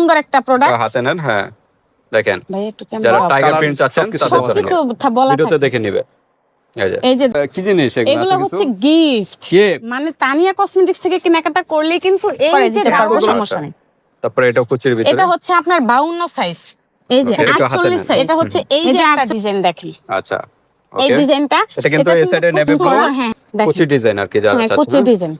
সুন্দর একটা প্রোডাক্ট হাতে নেন হ্যাঁ। দেখেন ভাই একটু যারা টাইগার প্রিন্ট চাচ্ছেন তাদের জন্য। সবকিছু থা- বলা ভিডিওতে দেখে নিবে। এই যে এই যে আহ, কি জিনিস এগুলো? এগুলো হচ্ছে গিফট কে? মানে তানিয়া কসমেটিক্স থেকে কেনাকাটা করলে কিন্তু এই যে পারব, সমস্যা নেই। তারপরে এটা কুচির ভিতরে। এটা হচ্ছে আপনার বাউন্ন সাইজ এই যে Okay, একটু হাতে আটচল্লিশ নেন। সাইজ এটা হচ্ছে এই যে একটা ডিজাইন দেখেন। আচ্ছা। এই ডিজাইনটা এটা কিন্তু এই সাইডে নেভি ব্লু হ্যাঁ কুচি ডিজাইন আর কি যারা হ্যাঁ, কুচি চাচ্ছেন ডিজাইন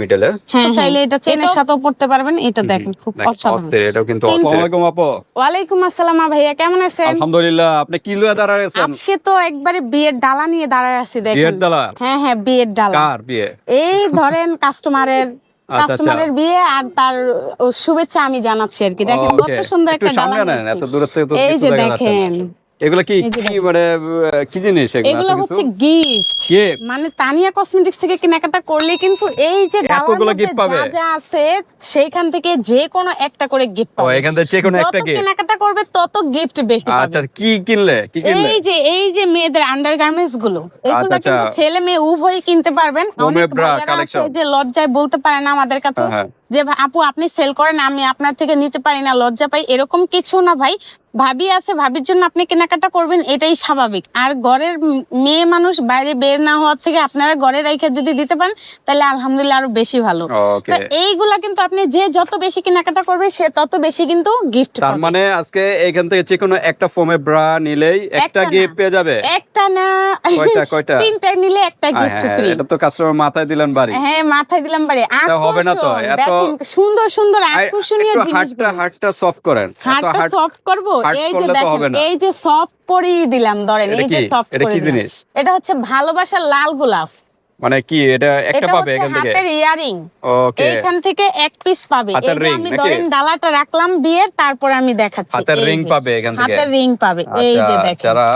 মিডলে হ্যাঁ চাইলে এটা চেনের সাথেও পড়তে পারবেন এটা দেখেন খুব অসাধারণ। এটাও কিন্তু আসসালামু আলাইকুম আপু। ওয়ালাইকুম আসসালাম ভাইয়া কেমন আছেন? আলহামদুলিল্লাহ আপনি কি লুয়া দাঁড়ায় আছেন? আজকে তো একবারে বিয়ের ডালা নিয়ে দাঁড়ায় আছি দেখেন। বিয়ের ডালা? হ্যাঁ হ্যাঁ বিয়ের ডালা। কার বিয়ে? এই ধরেন কাস্টমারের আচ্ছা। কাস্টমারের বিয়ে আর তার শুভেচ্ছা আমি জানাচ্ছি আর কি। দেখেন কত সুন্দর একটা ডালা সামনে নেন নিয়ে এত দূর থেকে তো এই যে দেখা যাচ্ছে না। দেখেন এগুলো কি কি মানে কি জিনিস এগুলো? এগুলো হচ্ছে গিফট মানে তানিয়া কসমেটিক্স থেকে কেনাকাটা করলে কিন্তু এই যে এতগুলো gift পাবে? যা যা আছে সেইখান থেকে যে কোনো একটা করে গিফট পাবে। এখান থেকে যে কোনো একটা কি কেনাকাটা করবে তত গিফট বেশি পাবে। আচ্ছা কি কিনলে? কি কিনলে? এই যে এই যে মেয়েদের আন্ডারগার্মেন্টসগুলো এগুলো আচ্ছা, কিন্তু আচ্ছা। ছেলে মেয়ে উভয়ই কিনতে পারবেন। অনেক collection। যে লজ্জায় বলতে পারে না আমাদের কাছে। হ্যাঁ, হ্যাঁ। যে আপু আপনি সেল করেন আমি আপনার থেকে নিতে পারি না লজ্জা পাই। এরকম কিছু না ভাই। ভাবি আছে ভাবির জন্য আপনি কেনাকাটা করবেন এটাই স্বাভাবিক। আর ঘরের মেয়ে মানুষ বাইরে বের না হওয়ার থেকে আপনারা ঘরে রেখে যদি দিতে পারেন তাহলে আলহামদুলিল্লাহ আরও বেশি ভালো। এইগুলা কিন্তু আপনি যে যত বেশি কেনাকাটা করবে সে তত বেশি কিন্তু গিফট তার মানে আজকে এখান থেকে যে কোনো একটা ফোমে ব্রা নিলেই একটা গিফট পেয়ে যাবে? একটা না। কয়টা কয়টা? তিনটা নিলে একটা গিফট হ্যাঁ, ফ্রি এটা তো কাস্টমার মাথায় দিলেন বাড়ি। হ্যাঁ মাথায় দিলাম বাড়ি। হবে না তো, এত- সুন্দর সুন্দর আকর্ষণীয় হাতটা সফট করেন। হাতটা সফট করব? এই যে দেখেন এই যে সফট দিলাম ধরেন এই যে সফট করে কি জিনিস? এটা হচ্ছে ভালোবাসার লাল গোলাপ। মানে কি? এটা একটা পাবে এখান থেকে? হাতের ইয়ারিং ওকে এইখান থেকে এক পিস পাবে। এই যে আমি ধরেন ডালাটা রাখলাম বিয়ের তারপরে আমি দেখাচ্ছি। হাতের যে। পাবে এখান থেকে? হাতের রিং পাবে। এই যে দেখেন। যারা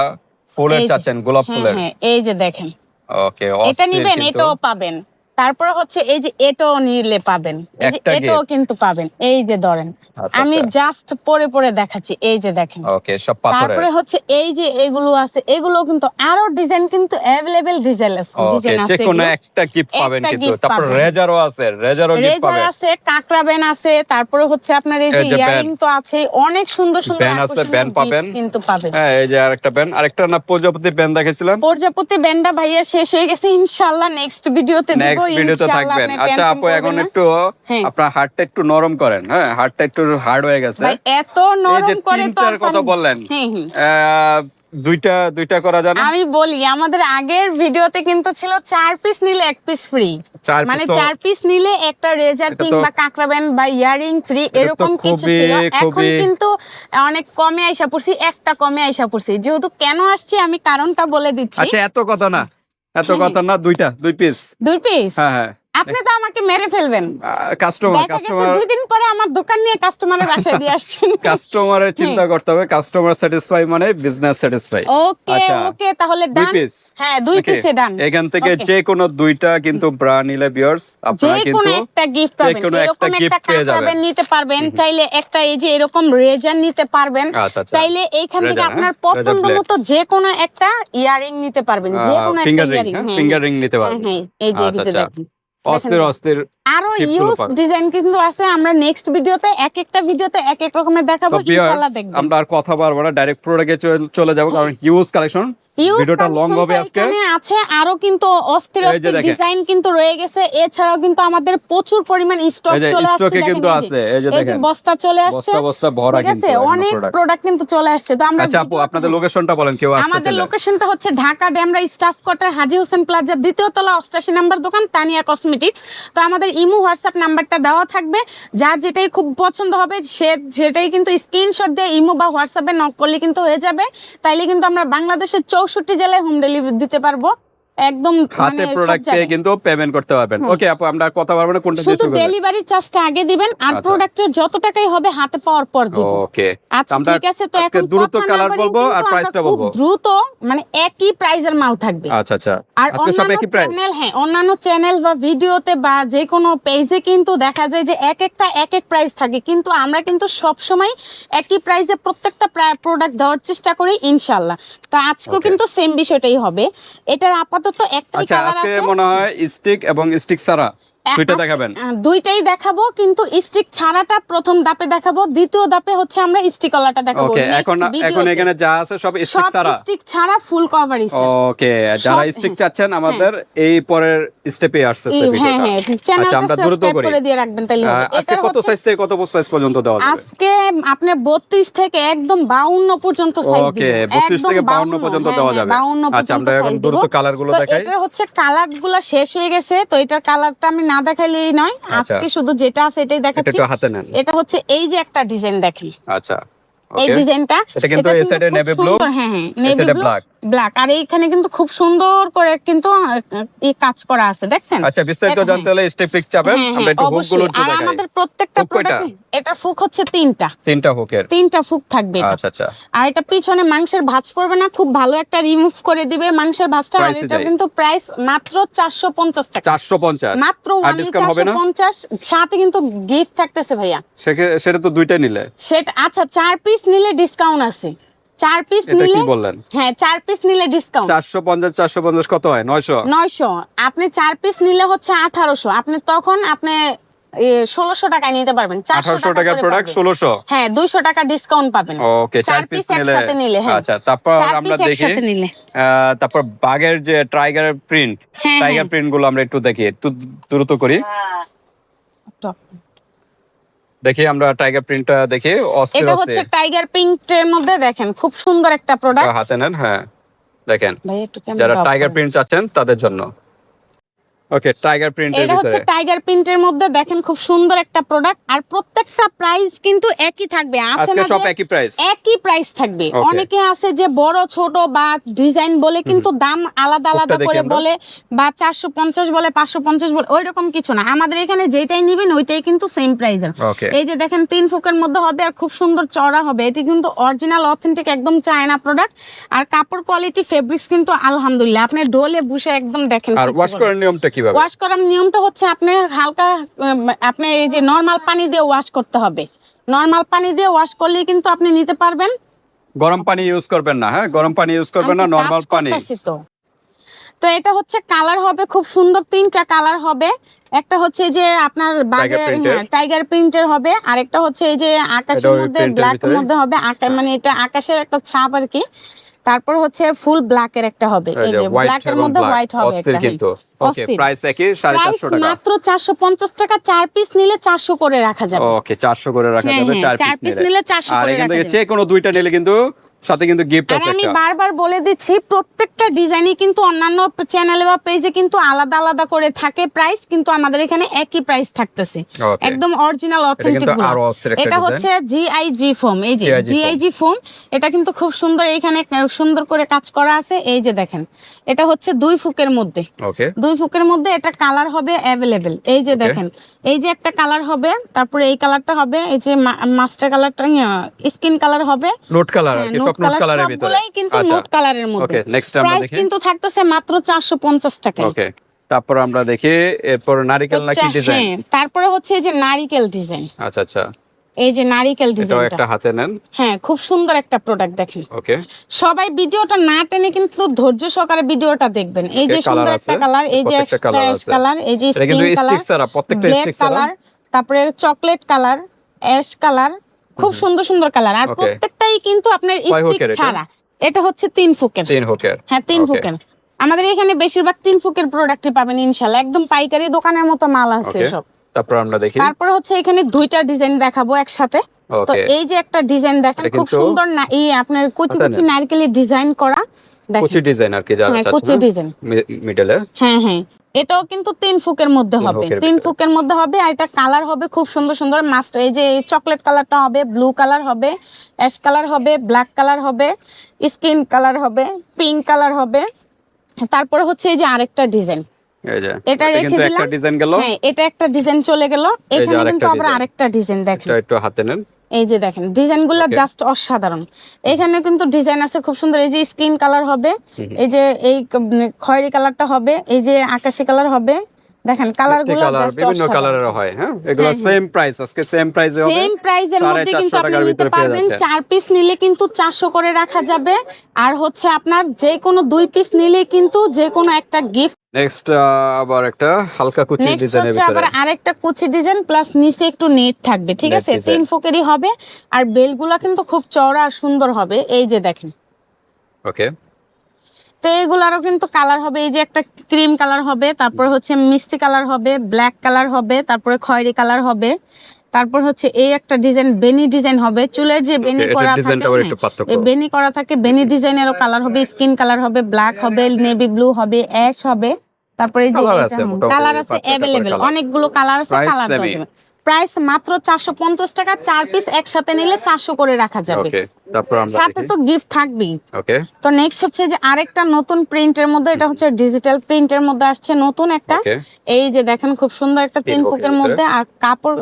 ফুলের চাচ্ছেন গোলাপ ফুলের। হ্যাঁ এই যে দেখেন। ওকে এটা নিবেন এটাও পাবেন। তারপরে হচ্ছে এই যে এটাও নিলে পাবেন। যে এটাও কিন্তু পাবেন। এই যে ধরেন আচ্ছা, আমি আচ্ছা। জাস্ট পরে পরে দেখাচ্ছি এই যে দেখেন। ওকে সব পাথরের। তারপরে হচ্ছে এই যে এগুলো আছে এগুলো কিন্তু আরও ডিজাইন কিন্তু অ্যাভেলেবেল ডিজাইন আছে ডিজাইন যে আছে কোনো এগুলো। একটা গিফট পাবেন কিন্তু। তারপর রেজারও আছে রেজারও গিফট রেজার আছে কাকড়া ব্যান আছে তারপরে হচ্ছে আপনার এই যে ইয়ারিং তো আছে অনেক সুন্দর সুন্দর band আছে, band পাবেন। কিন্তু পাবেন। হ্যাঁ এই যে আরেকটা ব্যান আরেকটা না প্রজাপতি ব্যান দেখেছিলাম প্রজাপতি ব্যান্ডটা ভাইয়া শেষ হয়ে গেছে ইনশাআল্লাহ নেক্সট ভিডিওতে দিব নেক্সট ভিডিওতে থাকবেন। আচ্ছা আপু এখন একটু হ্যাঁ। আপনার হাতটা একটু নরম করেন হ্যাঁ? হাতটা একটু হার্ড হয়ে গেছে। এত নরম করে তো তিনটার কথা বললেন হ্যাঁ, হ্যাঁ। দুইটা দুইটা করা জানা আমি বলি আমাদের আগের ভিডিওতে কিন্তু ছিল চার পিস নিলে এক পিস ফ্রি মানে চার পিস নিলে একটা রেজার কিংবা কাঁকড়া ব্যান্ড বা ইয়ারিং ফ্রি এরকম কিছু ছিল। এখন কিন্তু অনেক কমে আইসা পড়ছি একটা কমে আইসা পড়ছি। যেহেতু কেন আসছি আমি কারণটা বলে দিচ্ছি। আচ্ছা এত কথা না। এত কথা না দুইটা দুই পিস দুই পিস হ্যাঁ হ্যাঁ। আপনি তো আমাকে মেরে ফেলবেন। কাস্টমার কাস্টমার দুই দিন পরে আমার দোকান নিয়ে কাস্টমারের বাসায় দিয়ে আসছেন। কাস্টমারের চিন্তা করতে হবে কাস্টমার স্যাটিসফাই মানে বিজনেস স্যাটিসফাই ওকে। ওকে তাহলে দুই ডান পিস হ্যাঁ দুই পিসে ডান এখান থেকে যে কোনো দুইটা কিন্তু ব্রা নিলে বিয়ার্স যে আপনারা কোনো কিন্তু একটা গিফট পাবেন যে কোনো একটা একটা পেয়ে যাবেন। নিতে পারবেন চাইলে একটা এই যে এরকম রেজার নিতে পারবেন। আচ্ছা, আচ্ছা। চাইলে এইখান থেকে আপনার হ্যাঁ? পছন্দ মতো যে কোনো একটা ইয়ারিং নিতে পারবেন যে কোনো একটা ইয়ারিং ফিঙ্গার রিং নিতে হ্যাঁ পারবেন। হ্যাঁ এই যে যে আচ্ছা। দেখেন। অস্থির অস্থির আরও ইউজ ডিজাইন কিন্তু আছে আমরা নেক্সট ভিডিওতে এক একটা ভিডিওতে এক এক রকমের দেখাবো ইনশাআল্লাহ দেখবেন। আমরা আর কথা বলব না ডাইরেক্ট প্রোডাক্টে চলে যাব কারণ হিউজ কালেকশন ভিডিওটা লং হবে আজকে। আছে আরও কিন্তু অস্থির অস্থির ডিজাইন কিন্তু রয়ে গেছে। এছাড়াও কিন্তু আমাদের প্রচুর পরিমাণ স্টক চলে আসছে স্টকে কিন্তু আছে এই যে দেখেন। বস্তা চলে আসছে। বস্তা বস্তা ভরা কিন্তু অনেক প্রোডাক্ট কিন্তু চলে আসছে। তো আমরা আচ্ছা আপু আপনাদের লোকেশনটা বলেন কেউ আসতে আমাদের লোকেশনটা হচ্ছে ঢাকা ডেমরা স্টাফ কোয়ার্টার হাজি হোসেন প্লাজার দ্বিতীয় তলা অষ্টাশি নাম্বার দোকান তানিয়া কসমেটিক্স। তো আমাদের ইমো হোয়াটসঅ্যাপ নাম্বারটা দেওয়া থাকবে। যার যেটাই খুব পছন্দ হবে সে সেটাই কিন্তু স্ক্রিনশট দিয়ে ইমো বা হোয়াটসঅ্যাপে নক করলে কিন্তু হয়ে যাবে। তাইলে কিন্তু আমরা বাংলাদেশের চৌষট্টি জেলায় হোম ডেলিভারি দিতে পারব। একদম হাতে মানে প্রোডাক্ট পেয়ে কিন্তু পেমেন্ট করতে পারবেন। ওকে আপু আমরা কথা পারব না কোনটা শুধু ডেলিভারি চার্জটা আগে দিবেন আর আচ্ছা। প্রোডাক্টের যত টাকাই হবে হাতে পাওয়ার পর দিব। ওকে আচ্ছা ঠিক আছে তো এখন দ্রুত কালার বলব আর প্রাইসটা বলব। দ্রুত মানে একই প্রাইজের মাল থাকবে। আচ্ছা আচ্ছা। আর আজকে সব একই প্রাইস চ্যানেল হ্যাঁ অন্যান্য চ্যানেল বা ভিডিওতে বা যে কোনো পেজে কিন্তু দেখা যায় যে এক একটা এক এক প্রাইস থাকে। কিন্তু আমরা কিন্তু সব সময় একই প্রাইসে প্রত্যেকটা প্রোডাক্ট দেওয়ার চেষ্টা করি ইনশাল্লাহ। তো আজকেও কিন্তু সেম বিষয়টাই হবে। এটার আপাতত একটাই আচ্ছা আছে আজকে মনে হয় স্টিক এবং স্টিক ছাড়া। দুইটা দেখাবেন? দুইটাই দেখাবো কিন্তু স্টিক ছাড়াটা প্রথম দাপে দেখাবো দ্বিতীয় দাপে হচ্ছে আমরা স্টিক দেখাবো। এখন এখন এখানে যা আছে সব স্টিক ছাড়া? স্টিক ছাড়া ফুল কভারই ওকে যারা স্টিক চাচ্ছেন আমাদের এই পরের স্টেপে আসতেছে হ্যাঁ হ্যাঁ ভিডিওটা আচ্ছা আমরা দ্রুত করি। করে দিয়ে রাখবেন তাহলে আজকে কত সাইজ থেকে কত সাইজ পর্যন্ত দেওয়া আজকে আপনার বত্রিশ থেকে একদম বাউন্ন পর্যন্ত সাইজ ওকে 32 থেকে 52 পর্যন্ত দেওয়া যাবে। আচ্ছা আমরা এখন দ্রুত কালারগুলো দেখাই। এটার হচ্ছে কালারগুলো শেষ হয়ে গেছে। তো এটার কালারটা আমি না দেখাইলেই নয়। আচ্ছা। আজকে শুধু যেটা আছে এটাই এটা দেখাচ্ছি। এটা হাতে নেন। এটা হচ্ছে এই যে একটা ডিজাইন দেখেন। আচ্ছা এই ডিজাইনটা এটা কিন্তু এই সাইডে নেভি ব্লু হ্যাঁ হ্যাঁ নেভি ব্লু। ব্ল্যাক আর এইখানে কিন্তু খুব সুন্দর করে কিন্তু এই কাজ করা আছে দেখছেন? আচ্ছা বিস্তারিত জানতে হলে স্টেপ পিক চাবেন হ্যাঁ, আমরা হ্যাঁ, একটু হুকগুলো অবশ্যই। আর দেখাই। আমাদের প্রত্যেকটা? প্রোডাক্টে এটা ফুক হচ্ছে তিনটা। তিনটা হুকের তিনটা ফুক থাকবে আচ্ছা আচ্ছা। আর এটা পিছনে মাংসের ভাঁজ পড়বে না খুব ভালো একটা রিমুভ করে দিবে মাংসের ভাঁজটা। আর এটা কিন্তু প্রাইস মাত্র চারশো পঞ্চাশ টাকা। চারশো পঞ্চাশ। মাত্র আর ডিসকাউন্ট হবে চারশো না পঞ্চাশ সাথে কিন্তু গিফট থাকতেছে ভাইয়া। সেটা তো দুইটা নিলে। সেটা আচ্ছা চার পিস নিলে ডিসকাউন্ট আছে। চার পিস নিলে কি বললেন? হ্যাঁ চার পিস নিলে ডিসকাউন্ট চারশো পঞ্চাশ চারশো পঞ্চাশ কত হয়? নয়শো? নয়শো। আপনি চার পিস নিলে হচ্ছে আঠারোশো। আপনি তখন আপনি ষোলোশো টাকায় নিতে পারবেন। চারশো টাকা প্রোডাক্ট ষোলোশো। হ্যাঁ দুইশো টাকা ডিসকাউন্ট পাবেন। ওকে চার পিস নিলে একসাথে নিলে হ্যাঁ। আচ্ছা তারপর আমরা দেখি নিলে। আহ, তারপর বাঘের যে টাইগার প্রিন্ট হ্যাঁ, টাইগার হ্যাঁ। প্রিন্টগুলো আমরা একটু দেখি একটু দ্রুত করি। দেখি আমরা টাইগার প্রিন্টটা দেখি অস্থির এটা হচ্ছে টাইগার প্রিন্টের মধ্যে দেখেন খুব সুন্দর একটা প্রোডাক্ট হাতে নেন হ্যাঁ দেখেন। যারা টাইগার প্রিন্ট চাচ্ছেন তাদের জন্য। ওকে টাইগার প্রিন্টের এটা হচ্ছে টাইগার প্রিন্টের মধ্যে দেখেন খুব সুন্দর একটা প্রোডাক্ট আর প্রত্যেকটা প্রাইস কিন্তু একই থাকবে। আছে না সব একই প্রাইস একই প্রাইস থাকবে। অনেকে আছে যে বড় ছোট বা ডিজাইন বলে কিন্তু দাম আলাদা আলাদা করে বলে বা চারশো পঞ্চাশ বলে পাঁচশো পঞ্চাশ বলে ওই রকম কিছু না। আমাদের এখানে যেটাই নিবেন ওইটাই কিন্তু সেম প্রাইসের এই যে দেখেন তিন ফুকের মধ্যে হবে আর খুব সুন্দর চড়া হবে। এটি কিন্তু অরিজিনাল অথেন্টিক একদম চায়না প্রোডাক্ট আর কাপড় কোয়ালিটি ফেব্রিক্স কিন্তু আলহামদুলিল্লাহ। আপনি ডোলে বসে একদম দেখেন আর ওয়াশ করার নিয়মটা কীভাবে? ওয়াশ করার নিয়মটা হচ্ছে আপনি হালকা আপনি এই যে নর্মাল পানি দিয়ে ওয়াশ করতে হবে। নর্মাল পানি দিয়ে ওয়াশ করলে কিন্তু আপনি নিতে পারবেন। গরম পানি ইউজ করবেন না হ্যাঁ? গরম পানি ইউজ করবেন না নরমাল পানি। তো। এটা হচ্ছে কালার হবে খুব সুন্দর তিনটা কালার হবে। একটা হচ্ছে যে আপনার। টাইগার প্রিন্টের হবে। আর একটা হচ্ছে এই যে আকাশের মধ্যে ভিতরে? মধ্যে হবে। আকা মানে এটা আকাশের একটা ছাপ আর কি। তারপর হচ্ছে ফুল ব্ল্যাক এর একটা হবে। এই যে ব্ল্যাক এর মধ্যে হোয়াইট হবে একটা, কিন্তু। ওকে প্রাইস একই সাড়ে প্রাইস চারশো টাকা। মাত্র চারশো পঞ্চাশ টাকা চার পিস নিলে চারশো করে রাখা যাবে। ওকে চারশো করে রাখা হ্যাঁ, যাবে হ্যাঁ, চার পিস নিলে। 400 আর করে এখান রাখা থেকে যাবে। যে কোনো দুইটা নিলে কিন্তু সাথে কিন্তু গিফট আছে আমি বারবার বলে দিচ্ছি প্রত্যেকটা ডিজাইনই কিন্তু অন্যান্য চ্যানেলে বা পেজে কিন্তু আলাদা আলাদা করে থাকে প্রাইস কিন্তু আমাদের এখানে একই প্রাইস থাকতেছে। একদম অরিজিনাল অথেন্টিক এটা হচ্ছে জিআইজি ফোম এই যে জিআইজি ফোম এটা কিন্তু খুব সুন্দর এখানে সুন্দর করে কাজ করা আছে এই যে দেখেন। এটা হচ্ছে দুই ফুকের মধ্যে। ওকে দুই ফুকের মধ্যে এটা কালার হবে অ্যাভেলেবেল এই যে দেখেন। এই যে একটা কালার হবে তারপরে এই কালারটা হবে এই যে মাস্টার কালারটা স্কিন কালার হবে। নোট কালার নোট কালারের ভিতরে। সবগুলাই কিন্তু আচ্ছা। কালারের মধ্যে। ওকে নেক্সট আমরা প্রাইস কিন্তু থাকতেছে মাত্র চারশো পঞ্চাশ ওকে তারপর আমরা দেখি এরপর নারিকেল নাকি ডিজাইন হ্যাঁ তারপরে হচ্ছে এই যে নারিকেল ডিজাইন আচ্ছা আচ্ছা। এই যে নারিকেল ডিজাইনটা একটা হাতে নেন। হ্যাঁ খুব সুন্দর একটা প্রোডাক্ট দেখেন। ওকে সবাই ভিডিওটা না টেনে কিন্তু ধৈর্য সহকারে ভিডিওটা দেখবেন। এই যে সুন্দর একটা কালার এই যে। কালার এই যে স্কিন কালার প্রত্যেকটা স্টিক কালার তারপরে চকলেট কালার অ্যাশ কালার খুব সুন্দর সুন্দর কালার। আর প্রত্যেকটাই কিন্তু আপনার স্টিক ছাড়া। এটা হচ্ছে তিন ফুকের। তিন ফুকের হ্যাঁ তিন. ফুকের আমাদের এখানে বেশিরভাগ তিন ফুকের প্রোডাক্টই পাবেন ইনশাল্লাহ। একদম পাইকারি দোকানের মতো মাল আছে সব। তারপর আমরা দেখি। তারপরে হচ্ছে এখানে দুইটা ডিজাইন দেখাবো একসাথে। তো এই যে একটা ডিজাইন দেখেন খুব সুন্দর না এই আপনার কুচি কুচি নারকেলের ডিজাইন করা। কুচি ডিজাইন আর কি যারা হ্যাঁ, কুচি design। মিডলে। হ্যাঁ হ্যাঁ। এটাও কিন্তু তিন ফুকের মধ্যে হবে। তিন ফুকের মধ্যে হবে আর এটা কালার হবে খুব সুন্দর সুন্দর মাস্ট। এই যে চকলেট কালারটা হবে ব্লু কালার হবে অ্যাশ কালার হবে ব্ল্যাক কালার হবে স্কিন কালার হবে পিঙ্ক কালার হবে। তারপরে হচ্ছে এই যে আরেকটা ডিজাইন। এটা রেখে দিলাম। ডিজাইন হ্যাঁ এটা একটা ডিজাইন চলে গেল। এখানে কিন্তু আবার আরেকটা ডিজাইন দেখেন। একটু হাতে নেন। এই যে দেখেন ডিজাইনগুলো. জাস্ট অসাধারণ। এখানে কিন্তু ডিজাইন আছে খুব সুন্দর এই যে স্কিন কালার হবে এই যে এই খয়েরি কালারটা হবে এই যে আকাশি কালার হবে দেখেন কালারগুলো কালার জাস্ট বিভিন্ন কালারের হয় হ্যাঁ? এগুলো সেম প্রাইস আজকে সেম প্রাইসে হবে সেম প্রাইজের সাড়ে মধ্যে কিন্তু আপনি নিতে পারবেন চার পিস নিলে কিন্তু চারশো করে রাখা যাবে আর হচ্ছে আপনার যে কোনো দুই পিস নিলে কিন্তু যে কোনো একটা গিফট নেক্সট আবার একটা হালকা কুচি ডিজাইনের হচ্ছে আবার আরেকটা কুচি ডিজাইন প্লাস নিচে একটু নেট থাকবে ঠিক আছে। তিন ফুকেরই হবে আর বেলগুলা কিন্তু খুব চওড়া আর সুন্দর হবে। এই যে দেখেন। ওকে তো এগুলারও কিন্তু কালার হবে এই যে একটা ক্রিম কালার হবে তারপর হচ্ছে মিষ্টি কালার হবে ব্ল্যাক কালার হবে তারপরে খয়েরি কালার হবে। তারপর হচ্ছে এই একটা ডিজাইন বেনি ডিজাইন হবে। চুলের যে বেনি করা থাকে হ্যাঁ, বেনি করা থাকে বেনি ডিজাইনেরও কালার হবে স্কিন কালার হবে ব্ল্যাক হবে নেভি ব্লু হবে অ্যাশ হবে তারপরে যে কালার আছে অ্যাভেলেবেল অনেকগুলো কালার আছে কালার? প্রাইস মাত্র চারশো পঞ্চাশ টাকা। চার পিস একসাথে নিলে চারশো করে রাখা যাবে। সাথে তো গিফট থাকবেই। তো নেক্সট হচ্ছে যে আরেকটা নতুন প্রিন্টের মধ্যে এটা হচ্ছে ডিজিটাল প্রিন্টের মধ্যে আসছে নতুন একটা। এই যে দেখেন খুব সুন্দর একটা তিন ফুকের মধ্যে। আর কাপড়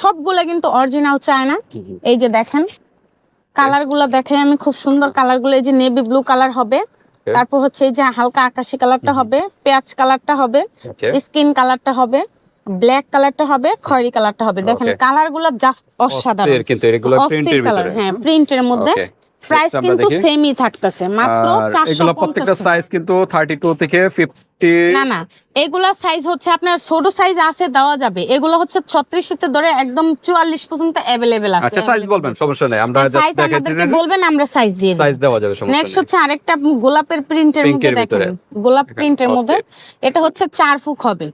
সবগুলা কিন্তু অরিজিনাল চায়না। এই যে দেখেন কালারগুলা দেখে আমি খুব সুন্দর কালারগুলো এই যে নেভি ব্লু কালার হবে। তারপর হচ্ছে এই যে হালকা আকাশি কালারটা হবে পেঁয়াজ কালারটা হবে স্কিন কালারটা হবে। ব্ল্যাক কালারটা হবে খয়েরি কালারটা হবে। দেখেন কালারগুলো জাস্ট অসাধারণ। কিন্তু এগুলো প্রিন্টের ভিতরে। হ্যাঁ প্রিন্টের মধ্যে। প্রাইস কিন্তু। সেমই থাকতেছে মাত্র আর চারশো এগুলো প্রত্যেকটা সাইজ কিন্তু 32 থেকে 50 না না এগুলা সাইজ হচ্ছে আপনার ছোট সাইজ আছে দেওয়া যাবে। এগুলো হচ্ছে ছত্রিশ থেকে ধরে একদম চুয়াল্লিশ পর্যন্ত অ্যাভেলেবেল আছে। আচ্ছা সাইজ বলবেন সমস্যা নেই। আমরা জাস্ট দেখাচ্ছি আমাদেরকে বলবেন আমরা সাইজ দিয়ে সাইজ দেওয়া যাবে সমস্যা নেক্সট হচ্ছে আরেকটা গোলাপের প্রিন্টের মধ্যে দেখেন। গোলাপ প্রিন্টের মধ্যে। এটা হচ্ছে চার ফুক হবে।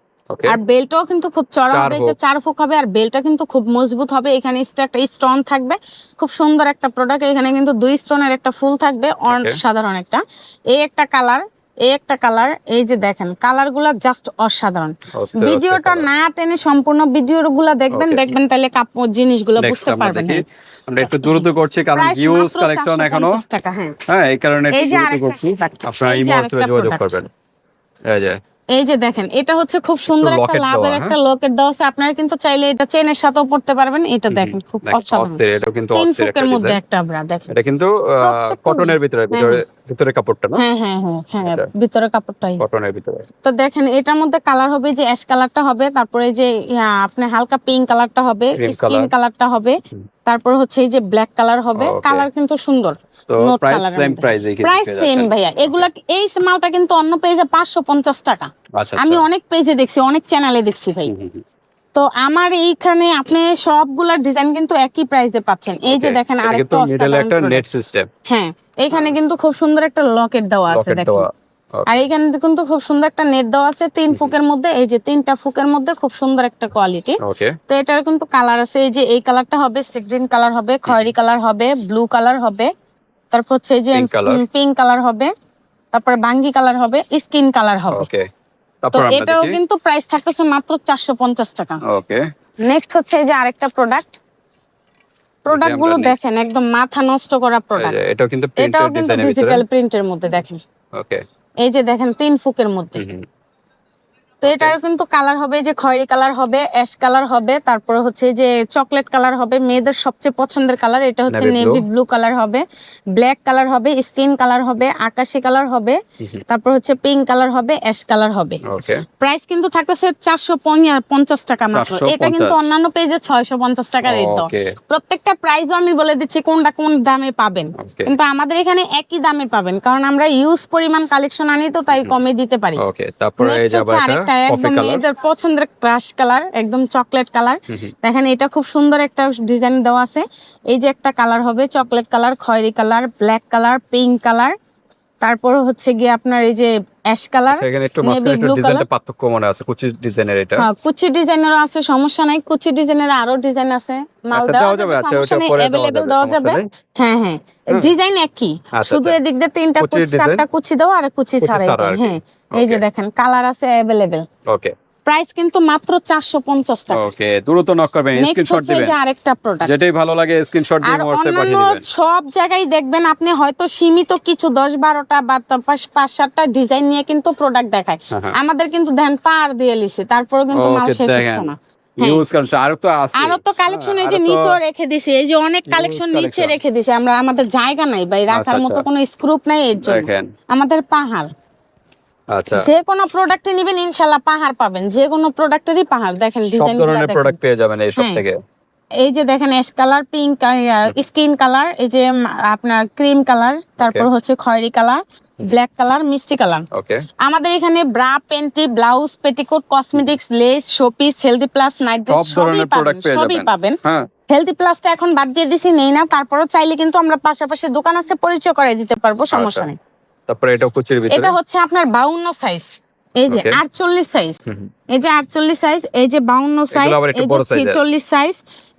আর বেলটাও কিন্তু খুব চড়া হবে যে চার ফুক হবে আর বেলটা কিন্তু খুব মজবুত হবে। এখানে একটা স্টোন থাকবে খুব সুন্দর একটা প্রোডাক্ট এখানে কিন্তু দুই স্টোনের একটা ফুল থাকবে. সাধারণ একটা। এই একটা কালার এই একটা কালার এই যে দেখেন কালারগুলা জাস্ট অসাধারণ। ভিডিওটা না টেনে সম্পূর্ণ ভিডিওগুলো দেখবেন দেখবেন তাহলে কাপড় জিনিসগুলো বুঝতে পারবেন আমরা একটু দ্রুত করছি কারণ ইউজ কালেকশন এখনও হ্যাঁ। হ্যাঁ এই কারণে একটু দ্রুত করছি। আপনারা এই যোগাযোগ করবেন। এই যে এই যে দেখেন এটা হচ্ছে খুব সুন্দর একটা লাভের একটা লকেট দেওয়া আছে। আপনারা কিন্তু চাইলে এটা চেনের সাথেও পড়তে পারবেন। এটা দেখেন খুব অসাধারণ। এটা এটাও কিন্তু অস্থির একটা মধ্যে একটা আমরা দেখেন। এটা কিন্তু কটনের ভিতরে ভিতরে ভিতরে কাপড়টা না? হ্যাঁ হ্যাঁ হ্যাঁ হ্যাঁ ভিতরে কাপড়টাই। কটনের ভিতরে। তো দেখেন এটার মধ্যে কালার হবে যে অ্যাশ কালারটা হবে তারপরে যে আপনি হালকা পিঙ্ক কালারটা হবে স্কিন কালারটা হবে তারপর হচ্ছে এই যে ব্ল্যাক কালার হবে কালার কিন্তু সুন্দর প্রাইস সেম প্রাইস এই প্রাইস সেম ভাইয়া। এগুলা এই মালটা কিন্তু অন্য পেজে পাঁচশো পঞ্চাশ টাকা। আচ্ছা আমি আচ্ছা। অনেক পেজে দেখছি অনেক চ্যানেলে দেখছি ভাই। তো আমার এইখানে আপনি সবগুলা ডিজাইন কিন্তু একই প্রাইসে পাচ্ছেন। এই যে দেখেন আরেকটা মিডলে একটা নেট সিস্টেম হ্যাঁ এখানে কিন্তু খুব সুন্দর একটা লকেট দেওয়া আছে দেখেন। আর এখানে কিন্তু খুব সুন্দর একটা নেট দেওয়া আছে তিন ফুকের মধ্যে এই যে তিনটা ফুকের মধ্যে খুব সুন্দর একটা কোয়ালিটি ওকে তো এটার কিন্তু কালার আছে এই যে এই কালারটা হবে গ্রিন কালার হবে খয়েরি কালার হবে ব্লু কালার হবে। তারপর হচ্ছে এই যে পিঙ্ক কালার হবে। তারপর বাঙ্গি কালার হবে স্কিন কালার হবে। তারপর আমরা এটাও দেখি কিন্তু প্রাইস থাকতেছে মাত্র চারশো পঞ্চাশ টাকা। ওকে। নেক্সট হচ্ছে এই যে আরেকটা প্রোডাক্ট প্রোডাক্টগুলো দেখেন একদম মাথা নষ্ট করা প্রোডাক্ট এটাও কিন্তু এটাও প্রিন্টেড কিন্তু ডিজিটাল প্রিন্টের মধ্যে দেখেন। ওকে। এই যে দেখেন তিন ফুকের মধ্যে। তো এটার কিন্তু কালার হবে যে খয়েরি কালার হবে অ্যাশ কালার হবে তারপরে হচ্ছে যে চকলেট কালার হবে মেয়েদের সবচেয়ে পছন্দের কালার এটা হচ্ছে নেভি ব্লু কালার হবে ব্ল্যাক কালার হবে স্কিন কালার হবে আকাশি কালার হবে তারপর হচ্ছে পিঙ্ক কালার হবে অ্যাশ কালার হবে। ওকে প্রাইস কিন্তু থাকতেছে চারশো পঞ্চাশ টাকা মাত্র। এটা কিন্তু অন্যান্য পেজে ছয়শো পঞ্চাশ টাকা রেট প্রত্যেকটা প্রাইসও আমি বলে দিচ্ছি কোনটা কোন দামে পাবেন। কিন্তু আমাদের এখানে একই দামে পাবেন কারণ আমরা ইউজ পরিমাণ কালেকশন আনি তো তাই কমে দিতে পারি। ওকে তারপরে এই যে আবার আরেকটা একটা কফি একদম মেয়েদের পছন্দের ক্রাশ কালার একদম চকলেট কালার দেখেন এটা খুব সুন্দর একটা ডিজাইন দেওয়া আছে। এই যে একটা কালার হবে চকলেট কালার খয়েরি colour black colour pink colour তারপর হচ্ছে গিয়ে আপনার এই যে অ্যাশ কালার সেখানে একটু মাঝখানে একটু ডিজাইনটা পার্থক্য মনে আছে কুচি ডিজাইনের এটা। হ্যাঁ কুচি ডিজাইনেরও আছে সমস্যা নাই। কুচি ডিজাইনের আরও ডিজাইন আছে। মাল আচ্ছা, দেওয়া যাবে আচ্ছা, ওটা পরে যাবে, দেওয়া যাবে। হ্যাঁ হ্যাঁ ডিজাইন একই। আচ্ছা, শুধু আচ্ছা। এদিক দিয়ে তিনটা কুচি চারটা কুচি দেওয়া আর কুচি কুচি ছাড়া ছাড়া এটা, আর কি। হ্যাঁ। এই যে দেখেন কালার আছে অ্যাভেলেবেল ওকে প্রাইস কিন্তু মাত্র চারশো পঞ্চাশ টাকা। ওকে দ্রুত নক করবেন স্ক্রিনশট দিবেন। যে আরেকটা প্রোডাক্ট যেটাই ভালো লাগে স্ক্রিনশট দিয়ে অন্যান্য পাঠিয়ে দিবেন। সব জায়গায় দেখবেন আপনি হয়তো সীমিত কিছু দশ বারোটা বা তা- পাঁচ পাঁচ সাতটা ডিজাইন নিয়ে কিন্তু প্রোডাক্ট দেখায়। হ্যাঁ, হ্যাঁ। আমাদের কিন্তু ধ্যান পার দিয়ে লিছে তারপরে কিন্তু মাল শেষ হচ্ছে না। হ্যাঁ। ইউজ কালেকশন আরও তো আছে। আরও তো কালেকশন এই যে নিচেও রেখে দিছে এই যে অনেক কালেকশন নিচে রেখে দিছে আমরা আমাদের জায়গা নাই ভাই রাখার আচ্ছা, মতো আচ্ছা। কোনো স্ক্রুপ নাই এর জন্য। আমাদের পাহাড়। আচ্ছা। যে কোনো প্রোডাক্ট নিবেন ইনশাল্লাহ পাহাড় পাবেন। যে কোনো প্রোডাক্টেরই পাহাড়। দেখেন সব ধরনের প্রোডাক্ট পেয়ে যাবেন এই সব হ্যাঁ। থেকে। এই যে দেখেন ash colour pink skin colour এই যে আপনার ক্রিম কালার তারপর হচ্ছে খয়েরি কালার ব্ল্যাক কালার মিষ্টি কালার আমাদের এখানে bra panty blouse petticoat cosmetics lace showpiece healthy plus night dress সবই পাবেন সবই পাবেন। হ্যাঁ। হেলদি প্লাসটা এখন বাদ দিয়ে দিছি নেই না। তারপরও চাইলে কিন্তু আমরা পাশাপাশি দোকান আছে পরিচয় করাই দিতে পারব সমস্যা আচ্ছা। নেই। তারপরে এটা কুচির ভিতরে। এটা হচ্ছে আপনার বাউন্ন সাইজ এই যে আটচল্লিশ সাইজ। এই যে আটচল্লিশ সাইজ এই যে বাউন্ন সাইজ এই যে। ছেচল্লিশ সাইজ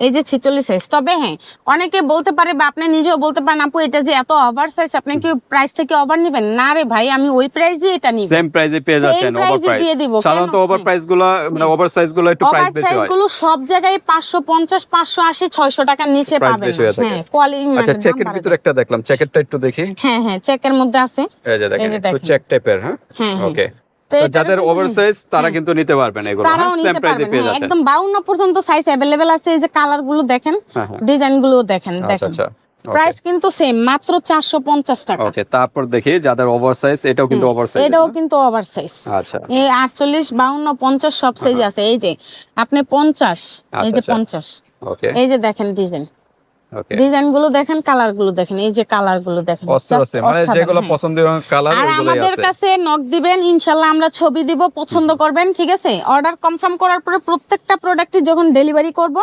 এই যে ছেচল্লিশ সাইজ তবে হ্যাঁ অনেকে বলতে পারে বা আপনি নিজেও বলতে পারেন আপু এটা যে এত ওভার সাইজ আপনি কি প্রাইস থেকে ওভার নিবেন? না রে ভাই আমি ওই প্রাইস দিয়ে এটা নিব। সেম প্রাইসে পেয়ে যাচ্ছেন ওভার প্রাইস সাধারণত ওভার প্রাইসগুলো মানে ওভার সাইজগুলো একটু প্রাইস বেশি সাইজগুলো সব জায়গায় পাঁচশো পঞ্চাশ পাঁচশো আশি ছয়শো টাকার নিচে পাবেন হয়ে। হ্যাঁ কোয়ালিটি আচ্ছা চেকের ভিতরে একটা দেখলাম চেকেরটা একটু দেখি। হ্যাঁ হ্যাঁ চেকের মধ্যে আছে। এই যে দেখেন একটু চেক টাইপের হ্যাঁ? হ্যাঁ হ্যাঁ। ওকে তো এটার যাদের কিন্তু- ওভার সাইজ তারা হ্যাঁ। কিন্তু নিতে পারবেন এগুলো। তারাও নিতে পারবেন। হ্যাঁ, একদম বাউন্ন পর্যন্ত সাইজ অ্যাভেলেবেল আছে। এই যে কালারগুলো দেখেন হ্যাঁ হ্যাঁ। ডিজাইনগুলো দেখেন আচ্ছা দেখেন। আচ্ছা। প্রাইস কিন্তু সেম মাত্র চারশো পঞ্চাশ টাকা। ওকে তারপর দেখি যাদের ওভার সাইজ এটাও কিন্তু ওভার সাইজ এটাও কিন্তু ওভার সাইজ আচ্ছা। এই আটচল্লিশ বাউন্ন পঞ্চাশ সব সাইজ আছে। এই যে আপনি পঞ্চাশ এই আচ্ছা, যে আচ্ছা। পঞ্চাশ। ওকে এই যে দেখেন ডিজাইন ডিজাইনগুলো দেখেন কালারগুলো দেখেন এই যে কালারগুলো দেখেন অস্থির আছে মানে যেগুলো হ্যাঁ। পছন্দের কালার আর আমাদের কাছে নক দিবেন ইনশাল্লাহ আমরা ছবি দিব পছন্দ করবেন ঠিক আছে? অর্ডার কনফার্ম করার পরে প্রত্যেকটা প্রোডাক্টই যখন ডেলিভারি করব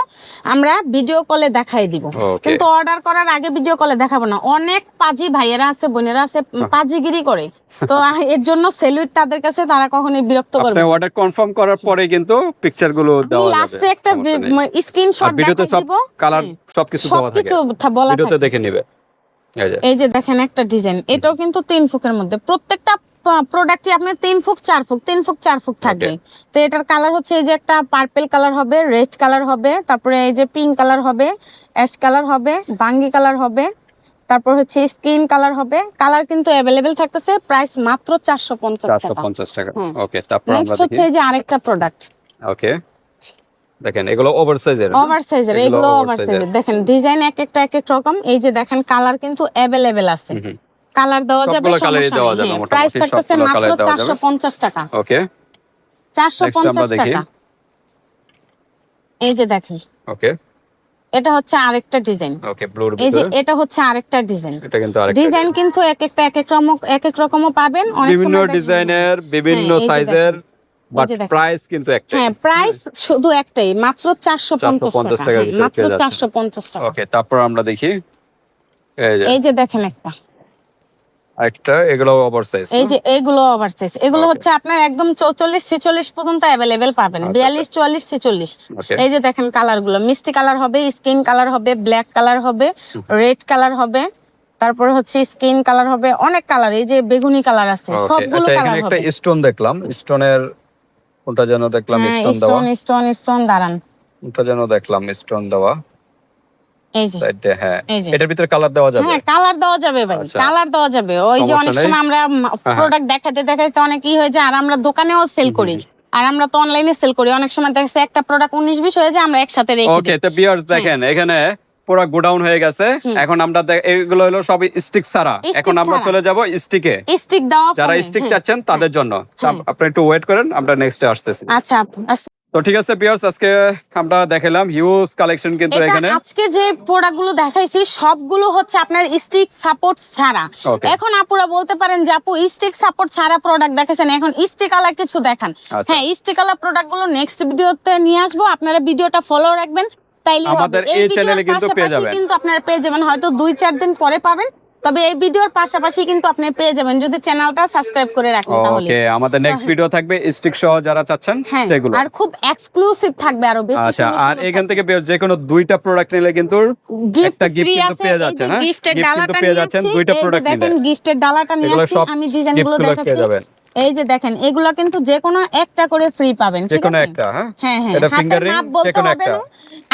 আমরা ভিডিও কলে দেখাই দিব। কিন্তু অর্ডার করার আগে ভিডিও কলে দেখাবো না। অনেক পাজি ভাইয়েরা আছে বোনেরা আছে পাজিগিরি করে। তো এর জন্য সেলুট তাদের কাছে তারা কখনোই বিরক্ত করবে আপনি অর্ডার কনফার্ম করার পরে কিন্তু পিকচারগুলো আমি দেওয়া যাবে লাস্টে একটা স্ক্রিনশট ভিডিওতে সব কালার সবকিছু দেওয়া থাকে। সবকিছু বলা ভিডিওতে দেখে নিবে। এই যে। দেখেন একটা ডিজাইন এটাও কিন্তু তিন ফুকের মধ্যে। প্রত্যেকটা প্রোডাক্টই আপনার তিন ফুক চার ফুক তিন ফুক চার ফুক থাকবে। তো এটার কালার হচ্ছে এই যে একটা পার্পেল কালার হবে রেড কালার হবে তারপরে এই যে পিঙ্ক কালার হবে অ্যাশ কালার হবে বাঙ্গি কালার হবে তারপর হচ্ছে স্কিন কালার হবে। কালার কিন্তু অ্যাভেলেবেল থাকতেছে প্রাইস মাত্র চারশো পঞ্চাশ টাকা। পঞ্চাশ টাকা। ওকে তারপর নেক্সট হচ্ছে এই যে আরেকটা প্রোডাক্ট ওকে দেখেন এগুলো ওভার সাইজের ওভার সাইজের এগুলো ওভার সাইজের দেখেন ডিজাইন এক একটা এক এক রকম। এই যে দেখেন কালার কিন্তু অ্যাভেলেবেল আছে। কালার দেওয়া যাবে সবগুলো colour-ই দেওয়া যাবে হ্যাঁ, প্রাইস থাকতেছে মাত্র colour দেওয়া যাবে। চারশো পঞ্চাশ টাকা। ওকে চারশো Next আমরা পঞ্চাশ দেখি। টাকা। এই যে দেখেন। ওকে এটা হচ্ছে আরেকটা ডিজাইন ওকে ব্লুর এই যে এটা হচ্ছে আরেকটা ডিজাইন এটা কিন্তু আরেকটা ডিজাইন কিন্তু এক একটা এক এক রকম এক এক রকমও পাবেন। অনেক বিভিন্ন ডিজাইনের বিভিন্ন হ্যাঁ, সাইজের দেখেন। বাট। প্রাইস কিন্তু একটাই। হ্যাঁ প্রাইস শুধু একটাই মাত্র চারশো 450 টাকা। হ্যাঁ, মাত্র পেয়ে যাচ্ছেন। চারশো পঞ্চাশ টাকা। ওকে তারপর আমরা দেখি। এই যে। দেখেন একটা। একটা এগুলো ওভার সাইজ এই যে এইগুলো ওভার সাইজ এগুলো হচ্ছে আপনার একদম চৌচল্লিশ ছেচল্লিশ পর্যন্ত অ্যাভেলেবেল পাবেন। আচ্ছা, বিয়াল্লিশ চুয়াল্লিশ ছেচল্লিশ। ওকে এই যে দেখেন কালারগুলো মিষ্টি কালার হবে স্কিন কালার হবে ব্ল্যাক কালার হবে রেড কালার হবে তারপর হচ্ছে স্কিন কালার হবে অনেক কালার এই যে বেগুনি কালার আছে সবগুলো আচ্ছা কালার এখানে একটা স্টোন দেখলাম। স্টোনের কোনটা যেন দেখলাম হ্যাঁ স্টোন দেওয়া। স্টোন স্টোন স্টোন দাঁড়ান। কোনটা যেন দেখলাম স্টোন দেওয়া। এই যে। সাইডে হ্যাঁ। এটার ভিতরে কালার দেওয়া যাবে? হ্যাঁ কালার দেওয়া যাবে ভাই আচ্ছা। কালার দেওয়া যাবে। ওই যে অনেক সময় আমরা হ্যাঁ। প্রোডাক্ট দেখাতে দেখাতে অনেক ই হয়ে যায় আর আমরা দোকানেও সেল করি। আর আমরা তো অনলাইনে সেল করি। অনেক সময় দেখা একটা প্রোডাক্ট উনিশ বিশ হয়ে যায় আমরা একসাথে রেখে ওকে তো ভিউয়ার্স দেখেন এখানে পুরো গোডাউন হয়ে গেছে। এখন আমরা এগুলো হলো সবই স্টিক ছাড়া। এখন আমরা চলে যাব স্টিকে স্টিক দেওয়া যারা স্টিক। চাচ্ছেন তাদের জন্য। আপনি একটু ওয়েট করেন আমরা নেক্সটে আসতেছি। আচ্ছা আচ্ছা। তো ঠিক আছে ভিউয়ার্স আজকে আমরা দেখালাম হিউজ কালেকশন কিন্তু এখানে। আজকে যে প্রোডাক্টগুলো দেখাইছি সবগুলো হচ্ছে আপনার স্টিক সাপোর্ট ছাড়া। এখন আপুরা বলতে পারেন যে আপু স্টিক সাপোর্ট ছাড়া প্রোডাক্ট দেখাচ্ছেন এখন স্টিক আলা কিছু দেখান। আচ্ছা। হ্যাঁ স্টিক আলা প্রোডাক্টগুলো নেক্সট ভিডিওতে নিয়ে আসব। আপনারা ভিডিওটা ফলো রাখবেন। তাইলে আমাদের এই channel-এ কিন্তু পেয়ে যাবেন। কিন্তু আপনারা পেয়ে যাবেন হয়তো দুই চার দিন পরে পাবেন। তবে এই ভিডিওর পাশাপাশি কিন্তু আপনি পেয়ে যাবেন। যদি চ্যানেলটা সাবস্ক্রাইব করে রাখেন তাহলে। ওকে আমাদের নেক্সট ভিডিও থাকবে স্টিক সহ যারা চাচ্ছেন হ্যাঁ সেগুলো। আর খুব এক্সক্লুসিভ থাকবে আরও বেশি আচ্ছা আর এখান থেকে যে কোনো দুইটা প্রোডাক্ট নিলে কিন্তু গিফট একটা ফ্রি কিন্তু পেয়ে যাচ্ছেন, হ্যাঁ? গিফটের ডালাটা পেয়ে নিয়ে যাচ্ছেন দুইটা product দেখেন গিফটের ডালাটা নিয়ে আসছি আমি ডিজাইনগুলো gift গুলো পেয়ে দেখাচ্ছি। এই যে দেখেন এগুলো কিন্তু যে কোনো একটা করে ফ্রি পাবেন যে কোনো একটা হ্যাঁ? হ্যাঁ হ্যাঁ এটা ফিঙ্গার রিং যে কোনো একটা।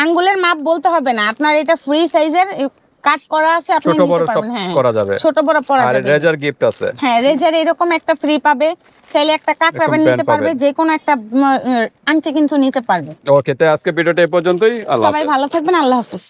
আঙ্গুলের মাপ বলতে হবে না। আপনার এটা ফ্রি সাইজের কাট করা আছে আপনি ছোট বড় সব হ্যাঁ করা যাবে। ছোট বড় পরা আর রেজার গিফট আছে। হ্যাঁ রেজার এরকম একটা ফ্রি পাবে। চাইলে একটা কাকড়া এরকম ব্যান্ড নিতে পারবে। যে কোনো একটা আংটি কিন্তু নিতে পারবে। ওকে তো আজকে ভিডিওটা এই পর্যন্তই। আল্লাহ সবাই ভালো থাকবেন আল্লাহ হাফিজ।